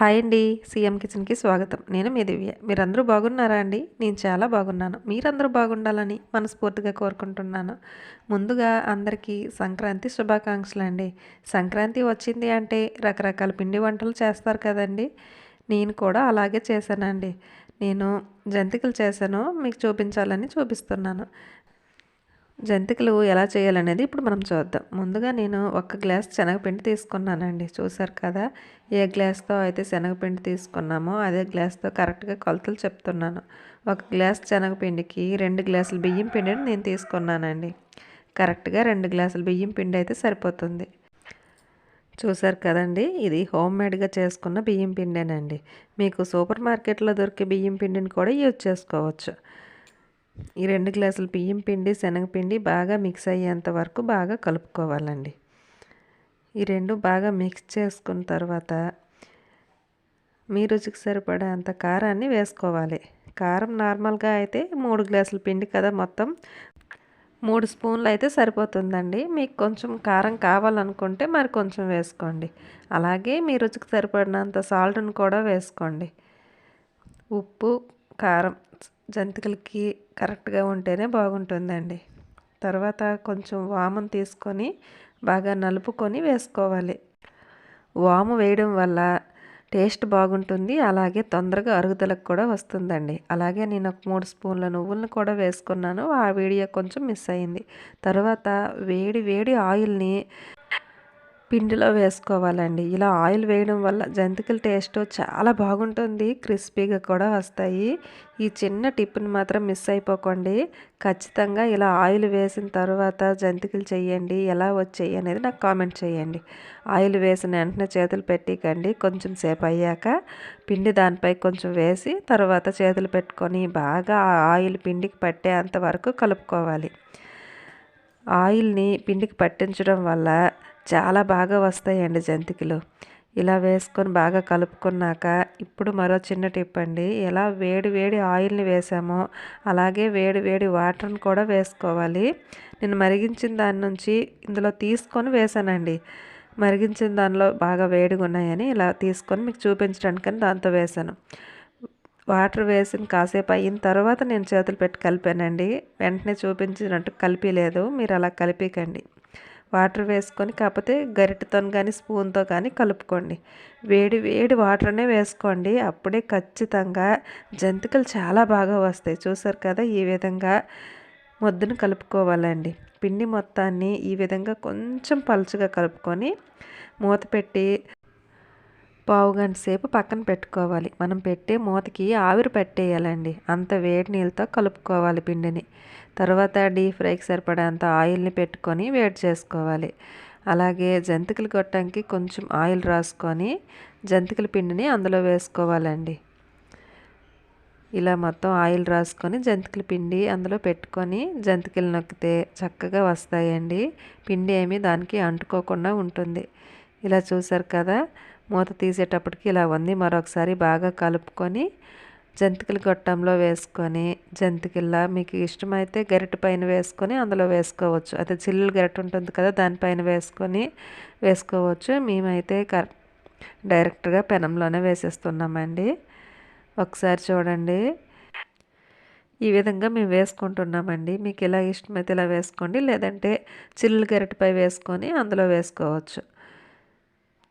Hi అండి CM కిచెన్కి స్వాగతం. నేను మీ దివ్య. మీరందరూ బాగున్నారా అండి? నేను చాలా బాగున్నాను. మీరందరూ బాగుండాలని మనస్ఫూర్తిగా కోరుకుంటున్నాను. ముందుగా అందరికీ సంక్రాంతి శుభాకాంక్షలు అండి. సంక్రాంతి వచ్చింది అంటే రకరకాల పిండి వంటలు చేస్తారు కదండి. నేను కూడా అలాగే చేశానండి. నేను జంతికలు చేశాను. మీకు చూపించాలని చూపిస్తున్నాను. జంతికలు ఎలా చేయాలనేది ఇప్పుడు మనం చూద్దాం. ముందుగా నేను ఒక గ్లాస్ శనగపిండి తీసుకున్నానండి. చూసారు కదా? ఏ గ్లాస్తో అయితే శనగపిండి తీసుకున్నామో అదే గ్లాస్తో కరెక్ట్గా కొలతలు చెప్తున్నాను. ఒక గ్లాస్ శనగపిండికి రెండు గ్లాసులు బియ్యం పిండిని నేను తీసుకున్నానండి. కరెక్ట్గా రెండు గ్లాసులు బియ్యం పిండి అయితే సరిపోతుంది. చూసారు కదండి? ఇది హోమ్ మేడ్గా చేసుకున్న బియ్యం పిండేనండి. మీకు సూపర్ మార్కెట్లో దొరికే బియ్యం పిండిని కూడా యూజ్ చేసుకోవచ్చు. ఈ రెండు గ్లాసులు బియ్యం పిండి శనగపిండి బాగా మిక్స్ అయ్యేంత వరకు బాగా కలుపుకోవాలండి. ఈ రెండు బాగా మిక్స్ చేసుకున్న తర్వాత మీ రుచికి సరిపడే అంత కారాన్ని వేసుకోవాలి. కారం నార్మల్గా అయితే మూడు గ్లాసుల పిండి కదా మొత్తం. మూడు స్పూన్లు అయితే సరిపోతుందండి. మీకు కొంచెం కారం కావాలనుకుంటే మరి కొంచెం వేసుకోండి. అలాగే మీ రుచికి సరిపడినంత సాల్ట్ని కూడా వేసుకోండి. ఉప్పు కారం జంతికలకి కరెక్ట్గా ఉంటేనే బాగుంటుందండి. తర్వాత కొంచెం వామును తీసుకొని బాగా నలుపుకొని వేసుకోవాలి. వాము వేయడం వల్ల టేస్ట్ బాగుంటుంది. అలాగే తొందరగా అరుగుదలకు కూడా వస్తుందండి. అలాగే నేను ఒక మూడు స్పూన్ల నువ్వులను కూడా వేసుకున్నాను. ఆ వీడియో కొంచెం మిస్ అయింది. తర్వాత వేడి వేడి ఆయిల్ని పిండిలో వేసుకోవాలండి. ఇలా ఆయిల్ వేయడం వల్ల జంతికల టేస్ట్ చాలా బాగుంటుంది. క్రిస్పీగా కూడా వస్తాయి. ఈ చిన్న టిప్ని మాత్రం మిస్ అయిపోకండి. ఖచ్చితంగా ఇలా ఆయిల్ వేసిన తర్వాత జంతికలు చేయండి. ఎలా వచ్చాయి అనేది నాకు కామెంట్ చేయండి. ఆయిల్ వేసిన వెంటనే చేతులు పెట్టికండి. కొంచెం సేపు అయ్యాక పిండి దానిపై కొంచెం వేసి తర్వాత చేతులు పెట్టుకొని బాగా ఆయిల్ పిండికి పట్టేంత వరకు కలుపుకోవాలి. ఆయిల్ని పిండికి పట్టించడం వల్ల చాలా బాగా వస్తాయండి జంతికలు. ఇలా వేసుకొని బాగా కలుపుకున్నాక ఇప్పుడు మరో చిన్న టిప్ అండి. ఎలా వేడి వేడి ఆయిల్ని వేసామో అలాగే వేడి వేడి వాటర్ని కూడా వేసుకోవాలి. నేను మరిగించిన దాని నుంచి ఇందులో తీసుకొని వేసానండి. మరిగించిన దానిలో బాగా వేడిగా ఉన్నాయని ఇలా తీసుకొని మీకు చూపించడానికని దాంతో వేసాను. వాటర్ వేసిన కాసేపు అయిన తర్వాత నేను చేతులు పెట్టి కలిపానండి. వెంటనే చూపించినట్టు కలిపిలేదు మీరు అలా కలిపికండి. వాటర్ వేసుకొని కాకపోతే గరిటతో కానీ స్పూన్తో కానీ కలుపుకోండి. వేడి వేడి వాటర్నే వేసుకోండి. అప్పుడే ఖచ్చితంగా జంతికలు చాలా బాగా వస్తాయి. చూసారు కదా ఈ విధంగా ముద్దను కలుపుకోవాలండి. పిండి మొత్తాన్ని ఈ విధంగా కొంచెం పలుచగా కలుపుకొని మూత పెట్టి పావు గంట సేపు పక్కన పెట్టుకోవాలి. మనం పెట్టే మూతకి ఆవిరి పెట్టేయాలండి. అంత వేడి నీళ్ళతో కలుపుకోవాలి పిండిని. తర్వాత డీప్ ఫ్రైకి సరిపడేంత ఆయిల్ని పెట్టుకొని వేడి చేసుకోవాలి. అలాగే జంతికలు కొట్టడానికి కొంచెం ఆయిల్ రాసుకొని జంతికల పిండిని అందులో వేసుకోవాలండి. ఇలా మొత్తం ఆయిల్ రాసుకొని జంతికల పిండి అందులో పెట్టుకొని జంతికలు నొక్కితే చక్కగా వస్తాయండి. పిండి ఏమి దానికి అంటుకోకుండా ఉంటుంది. ఇలా చూసారు కదా? మూత తీసేటప్పటికి ఇలా ఉంది. మరొకసారి బాగా కలుపుకొని జంతికల గొట్టంలో వేసుకొని జంతికల్లా మీకు ఇష్టమైతే గరిట పైన వేసుకొని అందులో వేసుకోవచ్చు. అదే చిల్లులు గరిట ఉంటుంది కదా దానిపైన వేసుకొని వేసుకోవచ్చు. మేమైతే కర్ డైరెక్ట్గా పెనంలోనే వేసేస్తున్నామండి. ఒకసారి చూడండి. ఈ విధంగా మేము వేసుకుంటున్నామండి. మీకు ఇలా ఇష్టమైతే ఇలా వేసుకోండి. లేదంటే చిల్లులు గరిటపై వేసుకొని అందులో వేసుకోవచ్చు.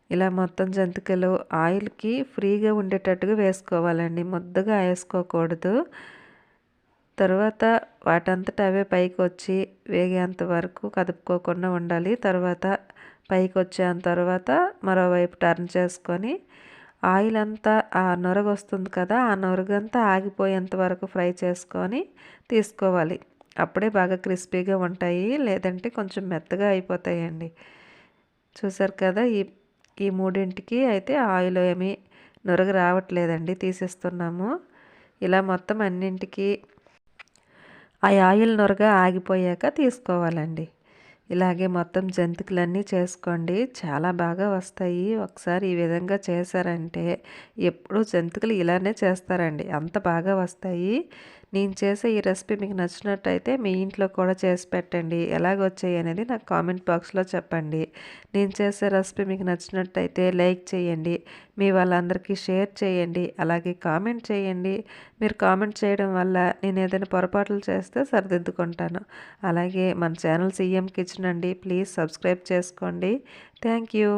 ఇలా మొత్తం జంతికలు ఆయిల్కి ఫ్రీగా ఉండేటట్టుగా వేసుకోవాలండి. ముద్దగా వేసుకోకూడదు. తర్వాత వాటంతట అవే పైకి వచ్చి వేగేంత వరకు కదుపుకోకుండా ఉండాలి. తర్వాత పైకి వచ్చేంత తర్వాత మరోవైపు టర్న్ చేసుకొని ఆయిల్ అంతా ఆ నొరగ వస్తుంది కదా ఆ నొరగంతా ఆగిపోయేంత వరకు ఫ్రై చేసుకొని తీసుకోవాలి. అప్పుడే బాగా క్రిస్పీగా ఉంటాయి లేదంటే కొంచెం మెత్తగా అయిపోతాయండి. చూసారు కదా ఈ ఈ మూడింటికి అయితే ఆయిల్ ఏమీ నురగ రావట్లేదండి తీసేస్తున్నాము. ఇలా మొత్తం అన్నింటికి ఆ ఆయిల్ నురగ ఆగిపోయాక తీసుకోవాలండి. ఇలాగే మొత్తం జంతికలన్నీ చేసుకోండి. చాలా బాగా వస్తాయి. ఒకసారి ఈ విధంగా చేశారంటే ఎప్పుడూ జంతికలు ఇలానే చేస్తారండి. అంత బాగా వస్తాయి. నేను చేసే ఈ రెసిపీ మీకు నచ్చినట్టయితే మీ ఇంట్లో కూడా చేసి పెట్టండి. ఎలాగొచ్చాయి అనేది నాకు కామెంట్ బాక్స్లో చెప్పండి. నేను చేసే రెసిపీ మీకు నచ్చినట్టయితే లైక్ చేయండి. మీ వాళ్ళందరికీ షేర్ చేయండి. అలాగే కామెంట్ చేయండి. మీరు కామెంట్ చేయడం వల్ల నేను ఏదైనా పొరపాట్లు చేస్తే సరిదిద్దుకుంటాను. అలాగే మన ఛానల్ సీఎం కిచెన్ అండి. ప్లీజ్ సబ్స్క్రైబ్ చేసుకోండి. Thank you.